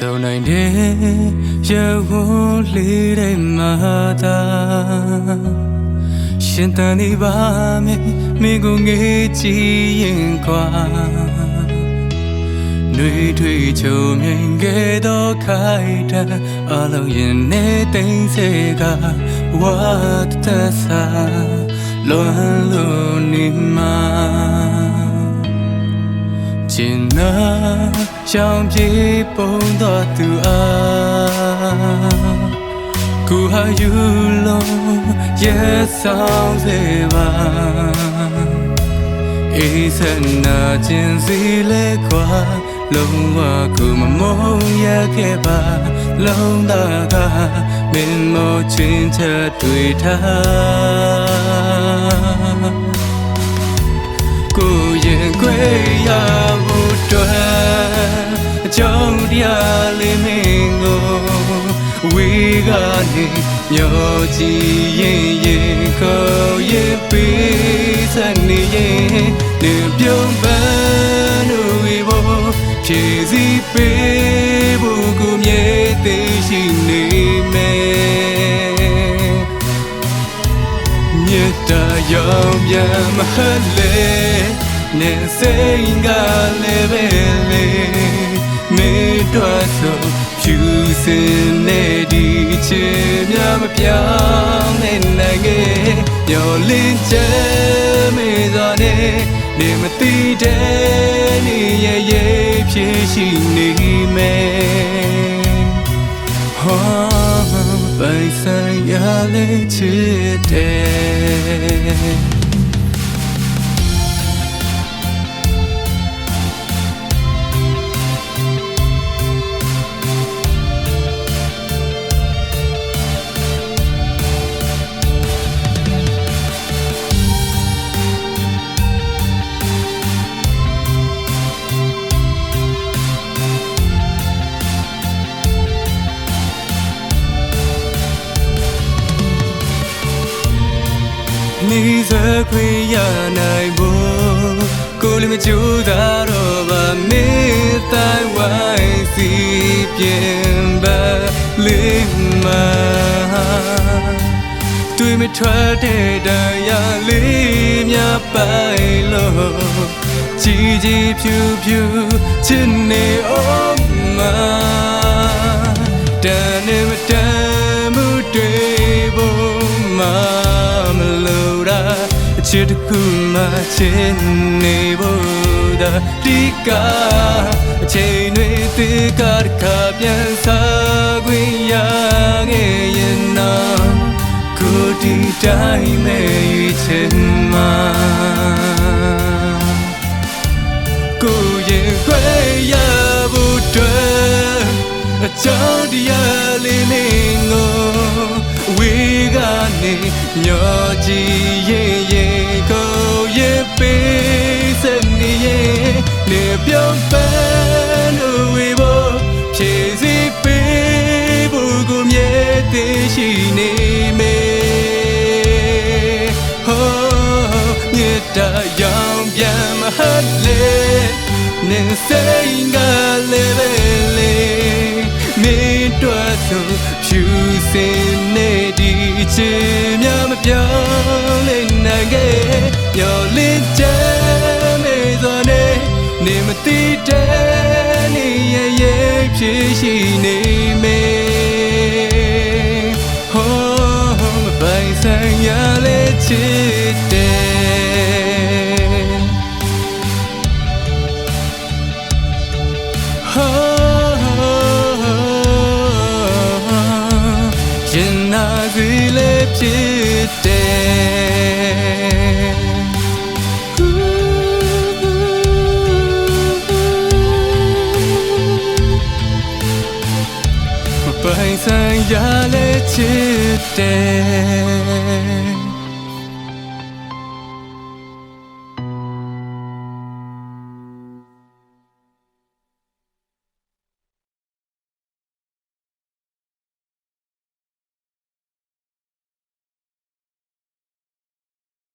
တဲ့ရဝလေးတဲ့မာသာရှင်တန်နေပါမယ်မင်းကိုငေးကြည့်ရင်ကွာနှွေထွေချုံမြင်ခဲ့သောခိုင်တအလုံးရင်နေသိမ့်စေကဝတ်တဆာလွန်လို့နေမှာကျင်နာ ရှောင်ပြေပုံတော်သူအားကိုဟာယူလုံးရဲ့ဆောင်စေပါအေးစနာခြင်းစီလဲခွာလုံးဝကိုမမုန်းရခဲ့ပါလုံးသားကမင်းမချင်းချက်တွေ့ထား ကနေမျောကြည့်ရင်ရင်ကိုရင်ပေးစနေရင်နေပြုံးပန်းတို့ဝေဖို့ဖြည့်စည်းပေးဖို့ကိုမြဲသိရှိနေမယ်မြတ်တာရောင်ပြန်မဟလဲနေစိတ်ကလည်းပဲလေမေတ္တာဆိုဖြူစင်နေဒီ ချေမြမပြောင်းနဲ့နိုင်ခဲ့မျောလင်းချမ်းမေစွာနဲ့နေမသိတဲ့နေရဲ့ရဲ့ဖြစ်ရှိနေမယ်ဟာပိုင်ဆိုင်ရလေချစ်တယ် စခွေရနိုင်ဖို့ကိုယ်လည်းမကြိုးစားတော့ပါမေတ္တာဝိုင်းစီပြင်ပါလေးမတွေ့မထွက်တဲ့တရားလေးများပိုင်လို့ကြည်ကြည်ဖြူဖြူချစ်နေအောင်မ အချစ်တစ်ခုမှချစ်နေဖို့ဒါဒီကအချိန်တွေသေကတခါပြန်စားခွင့်ရခဲ့ရင်တော့ကိုဒီတိုင်းမဲ့ချင်မှာကိုရင်ခွဲရဖို့အတွက်အကြောင်းတရားလေးမင်းကိုဝေကနေညောကြည့်ရင်ရင် ရှိနေမေဟောမြတ်တာရောင်ပြန်မဟတ်လေနေစိတ်ကလည်းပဲလေမင်းတို့ဆိုဖြူစင်နေဒီချေမြမပြောင်းလဲနိုင်ခဲ့မျောလင်းချမ်းမေစွာနေနေမတိတဲ့နေရဲ့ရဲ့ဖြစ်ရှိနေမေ ရင်နာစီလေးဖြစ်တယ်မပိုင်ဆိုင်ရလေချစ်တယ်